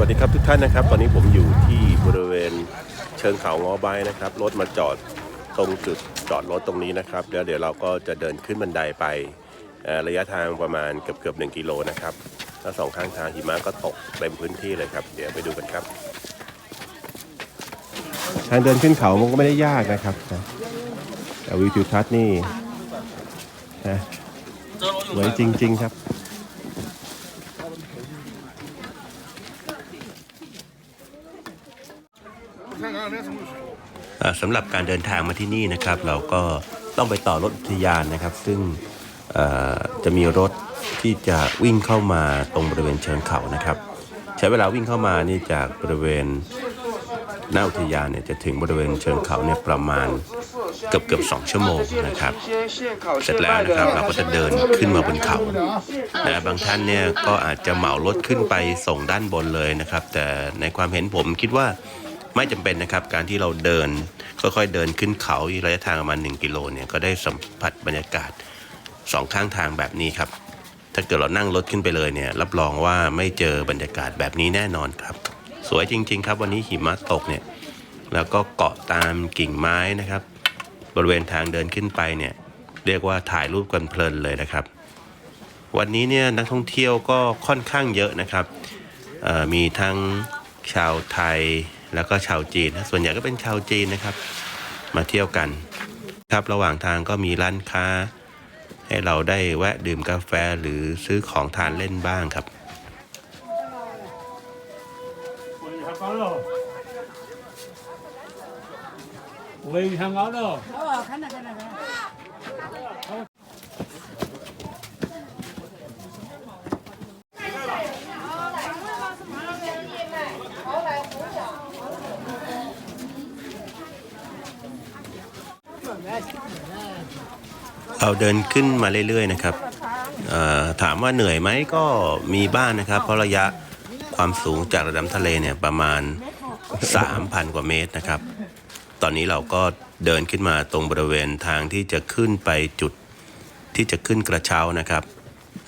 วัสดีครับทุกท่านนะครับ ตอนนี้ผมอยู่ที่บริเวณเชิงเขางอใบนะครับรถมาจอดตรงจุดจอดรถตรงนี้นะครับแล้วเดี๋ยวเราก็จะเดินขึ้นบันไดไประยะทางประมาณเกือบเกือบหนึ่งกิโลนะครับแล้วสองข้างทางหิมะก็ตกเต็มพื้นที่เลยครับ เดี๋ยวไปดูกันครับ ทางเดินขึ้นเขามันก็ไม่ได้ยากนะครับแต่วิวทิวทัศน์นี่นะสวยจริง ๆ ครับ อ่า สำหรับการเดินทางมาที่นี่นะครับ เราก็ต้องไปต่อรถอุทยานนะครับ ซึ่งจะมีรถที่จะวิ่งเข้ามาตรงบริเวณเชิงเขานะครับ ใช้เวลาวิ่งเข้ามานี่จากบริเวณหน้าอุทยานเนี่ยจะถึงบริเวณเชิงเขาเนี่ยประมาณเกือบเกือบสองชั่วโมงนะครับ เสร็จแล้วนะครับเราก็จะเดินขึ้นมาบนเขานะบางท่านเนี่ยก็อาจจะเหมารถขึ้นไปส่งด้านบนเลยนะครับ แต่ในความเห็นผมคิดว่า ไม่จำเป็นนะครับ การที่เราเดิน ค่อยๆเดินขึ้นเขาระยะทางประมาณ1กิโลเนี่ยก็ได้สัมผัสบรรยากาศสองข้างทางแบบนี้ครับ ถ้าเกิดเรานั่งรถขึ้นไปเลยเนี่ย รับรองว่าไม่เจอบรรยากาศแบบนี้แน่นอนครับ สวยจริง ๆ ครับ วันนี้หิมะตกเนี่ยแล้วก็เกาะตามกิ่งไม้นะครับ บริเวณทางเดินขึ้นไปเนี่ย เรียกว่าถ่ายรูปกันเพลินเลยนะครับ วันนี้เนี่ยนักท่องเที่ยวก็ค่อนข้างเยอะนะครับมีทั้งชาวไทย แล้วก็ชาวจีนนะส่วนใหญ่ก็เป็นชาวจีนนะครับ มาเที่ยวกัน ครับระหว่างทางก็มีร้านค้า ให้เราได้แวะดื่มกาแฟหรือซื้อของทานเล่นบ้างครับ 香港喽，喂香港喽，哦，看到看到看到。 เราเดินขึ้นมาเรื่อยๆนะครับถามว่าเหนื่อยไหมก็มีบ้างนะครับ เพราะระยะความสูงจากระดับทะเลเนี่ยประมาณ 3,000 กว่าเมตรนะครับ ตอนนี้เราก็เดินขึ้นมาตรงบริเวณทางที่จะขึ้นไปจุดที่จะขึ้นกระเช้านะครับ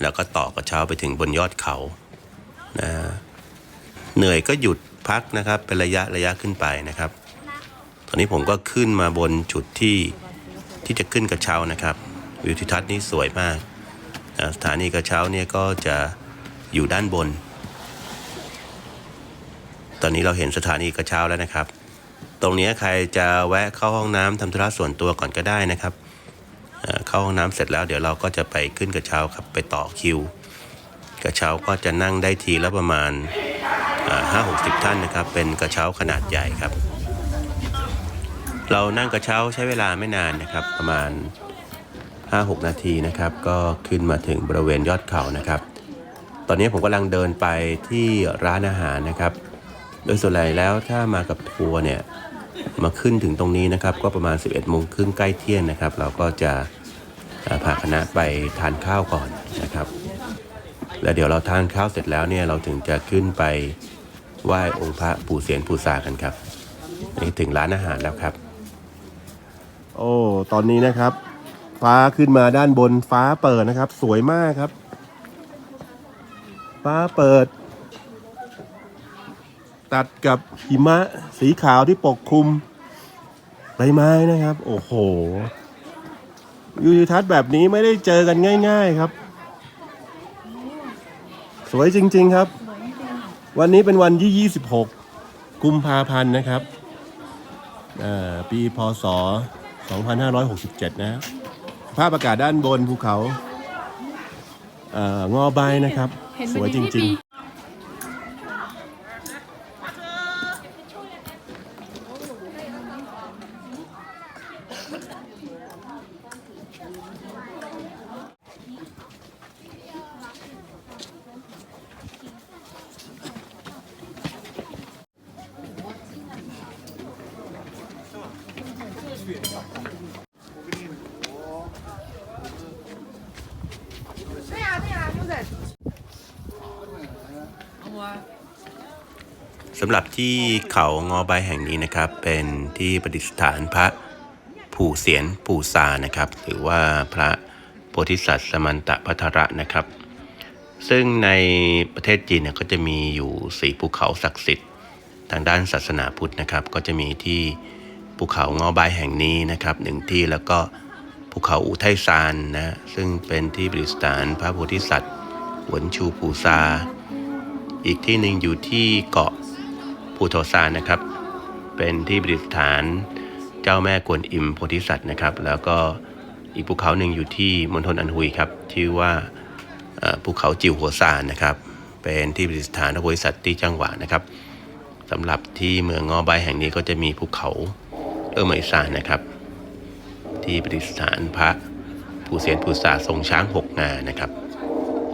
แล้วก็ต่อกระเช้าไปถึงบนยอดเขานะเหนื่อยก็หยุดพักนะครับ เป็นระยะระยะขึ้นไปนะครับ ตอนนี้ผมก็ขึ้นมาบนจุดที่ที่จะขึ้นกระเช้านะครับ วิวทิวทัศน์นี่สวยมากสถานีกระเช้าเนี่ยก็จะอยู่ด้านบน ตอนนี้เราเห็นสถานีกระเช้าแล้วนะครับ ตรงนี้ใครจะแวะเข้าห้องน้ำทำธุระส่วนตัวก่อนก็ได้นะครับเข้าห้องน้ำเสร็จแล้วเดี๋ยวเราก็จะไปขึ้นกระเช้าครับไปต่อคิว กระเช้าก็จะนั่งได้ทีละประมาณห้าหกสิบท่านนะครับ เป็นกระเช้าขนาดใหญ่ครับ เรานั่งกระเช้าใช้เวลาไม่นานนะครับ ประมาณ 5-6 นาทีนะครับ ก็ขึ้นมาถึงบริเวณยอดเขานะครับ ตอนนี้ผมกำลังเดินไปที่ร้านอาหารนะครับ โดยส่วนใหญ่แล้วถ้ามากับทัวร์เนี่ยมาขึ้นถึงตรงนี้นะครับ ก็ประมาณ 11โมงครึ่งใกล้เที่ยงนะครับ เราก็จะพาคณะไปทานข้าวก่อนนะครับ แล้วเดี๋ยวเราทานข้าวเสร็จแล้วเนี่ยเราถึงจะขึ้นไปไหว้องค์พระปู่เสียนปู่ซากันครับนี่ถึงร้านอาหารแล้วครับ โอ้ ตอนนี้นะครับ ฟ้าขึ้นมาด้านบนฟ้าเปิดนะครับ สวยมากครับ ฟ้าเปิด ตัดกับหิมะสีขาวที่ปกคลุมใบไม้นะครับ โอ้โหวิวทัศน์แบบนี้ไม่ได้เจอกันง่าย ๆครับ สวยจริง ๆครับ วันนี้เป็นวันที่ 26 กุมภาพันธ์นะครับอ่าปีพศ 2567 นะ ภาพอากาศด้านบนภูเขาเอ่องอใบนะครับสวยจริง ๆ สำหรับที่เขางอใบแห่งนี้นะครับ เป็นที่ประดิษฐานพระผู่เสียนปู่ซานะครับ หรือว่าพระโพธิสัตว์สมันตะพัทระนะครับ ซึ่งในประเทศจีนเนี่ยก็จะมีอยู่สี่ภูเขาศักดิ์สิทธิ์ ทางด้านศาสนาพุทธนะครับ ก็จะมีที่ภูเขางอบแห่งนี้นะครับหนึ่งที่แล้วก็ภูเขาอูไทซานนะซึ่งเป็นที่ประดิษฐานพระโพธิสัตว์หวนชูปูซา อีกที่หนึ่งอยู่ที่เกาะ ภูโทซานนะครับ เป็นที่ประดิษฐานเจ้าแม่กวนอิมโพธิสัตว์นะครับ แล้วก็อีกภูเขาหนึ่งอยู่ที่มณฑลอันฮุยครับชื่อว่าภูเขาจิวหัวซานนะครับ เป็นที่ประดิษฐานพระโพธิสัตว์ที่จังหวะนะครับสำหรับที่เมืองงอใบแห่งนี้ก็จะมีภูเขาเออเหมยซานนะครับ ที่ประดิษฐานพระผู้เสียนผู้สาทรงช้างหกงานะครับ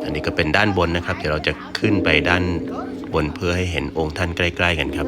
อันนี้ก็เป็นด้านบนนะครับ เดี๋ยวเราจะขึ้นไปด้าน บนเพื่อให้เห็นองค์ท่านใกล้ ๆ กันครับ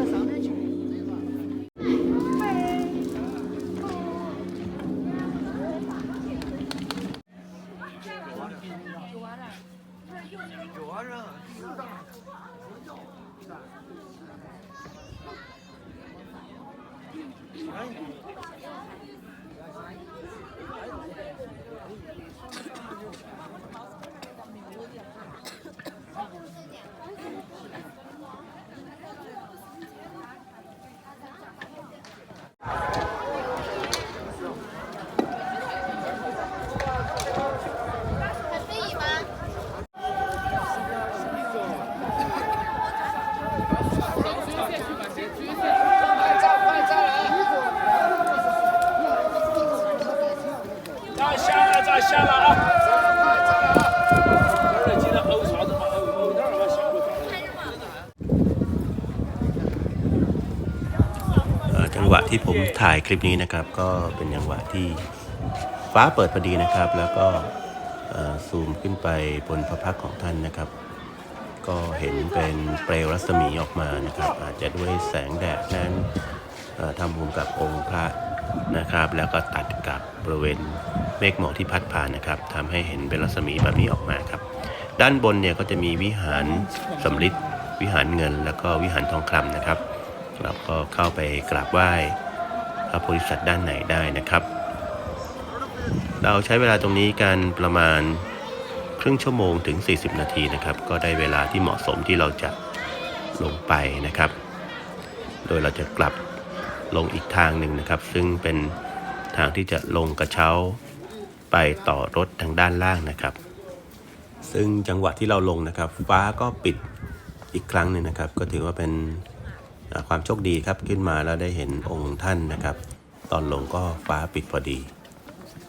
下来，再下来啊！这记得欧啥子嘛，欧欧点儿嘛，小路 เอ่อจังหวะที่ผมถ่ายคลิปนี้นะครับ ก็เป็นจังหวะที่ฟ้าเปิดพอดีนะครับ แล้วก็เอ่อซูมขึ้นไปบนพระพักตร์ของท่านนะครับ ก็เห็นเป็นเปลวรัศมีออกมานะครับ อาจจะด้วยแสงแดดนั้นเอ่อทำมุมกับองค์พระนะครับ แล้วก็ตัดกับบริเวณ เมฆหมอกที่พัดผ่านนะครับทำให้เห็นเป็นรัศมีแบบนี้ออกมาครับ ด้านบนเนี่ยก็จะมีวิหารสำริดวิหารเงิน แล้วก็วิหารทองคำนะครับเราก็เข้าไปกราบไหว้พระโพธิสัตว์ด้านไหนได้นะครับ เราใช้เวลาตรงนี้กันประมาณครึ่งชั่วโมงถึง 40 นาทีนะครับ ก็ได้เวลาที่เหมาะสมที่เราจะลงไปนะครับ โดยเราจะกลับลงอีกทางหนึ่งนะครับ ซึ่งเป็นทางที่จะลงกระเช้า ไปต่อรถทางด้านล่างนะครับ ซึ่งจังหวะที่เราลงนะครับ ฟ้าก็ปิดอีกครั้งหนึ่งนะครับ ก็ถือว่าเป็นความโชคดีครับขึ้นมาแล้วได้เห็นองค์ท่านนะครับ ตอนลงก็ฟ้าปิดพอดี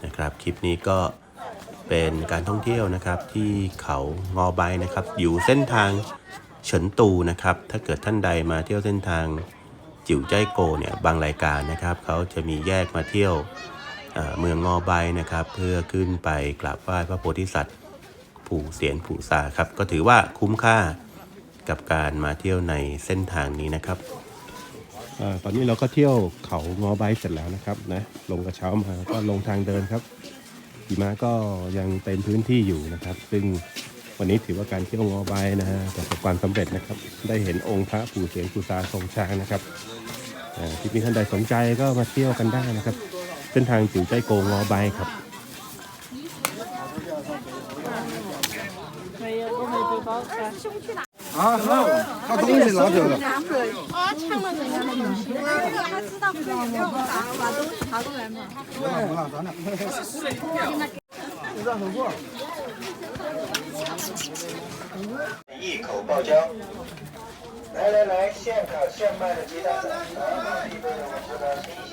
นะครับ คลิปนี้ก็เป็นการท่องเที่ยวนะครับที่เขางอใบนะครับ อยู่เส้นทางเฉินตูนะครับ ถ้าเกิดท่านใดมาเที่ยวเส้นทางจิ๋วใจโกเนี่ยบางรายการนะครับ เขาจะมีแยกมาเที่ยว เมืองงอใบนะครับ เพื่อขึ้นไปกราบไหว้พระโพธิสัตว์ผู่เสียนผู่ซาครับ ก็ถือว่าคุ้มค่ากับการมาเที่ยวในเส้นทางนี้นะครับอตอนนี้เราก็เที่ยวเขางอไบเสร็จแล้วนะครับนะลงกระเช้ามาก็ลงทางเดินครับหิมะก็ยังเต็มพื้นที่อยู่นะครับ ซึ่งวันนี้ถือว่าการเที่ยวงอไบนะฮะประสบความสำเร็จนะครับ ได้เห็นองค์พระปู่เสียงปู่ตาทรงช้างนะครับที่มีท่านใดสนใจก็มาเที่ยวกันได้นะครับ เส้นทางจิ๋วใจโกงอไบครับ 啊，他东西拿走了。啊，抢了人家的东西，他知道不要把把东西拿过来嘛。不了不了，咱俩。一口爆浆。来来来，现烤现卖的鸡蛋仔，啊，一杯我们这个新鲜